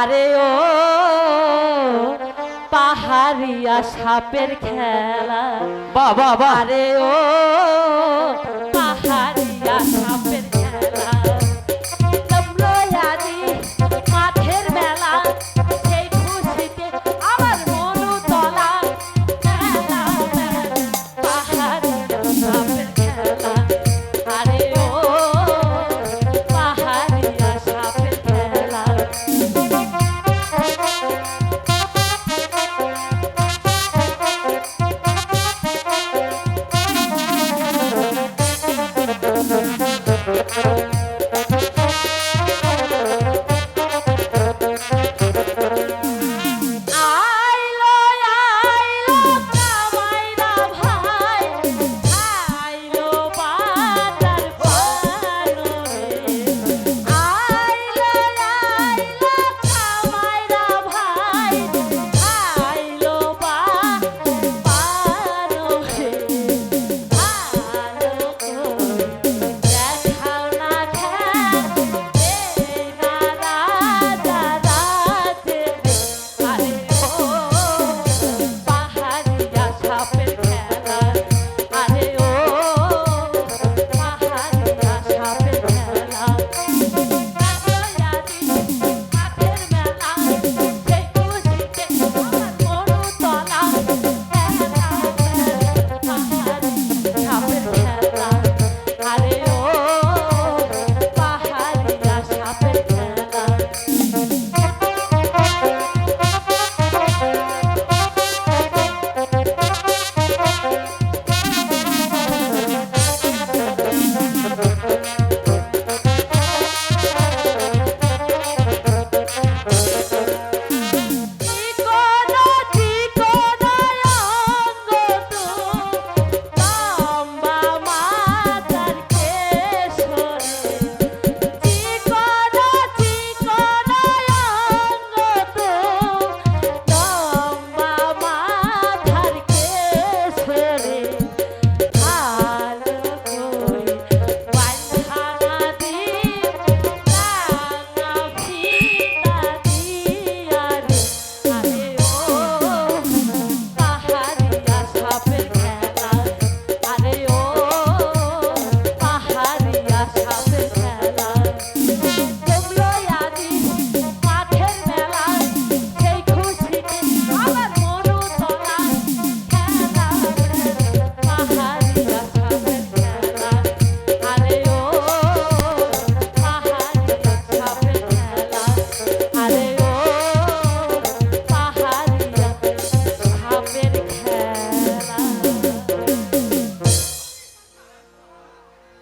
আরে ও পাহাড়িয়া সাপের খেলা। বাবা আরে ও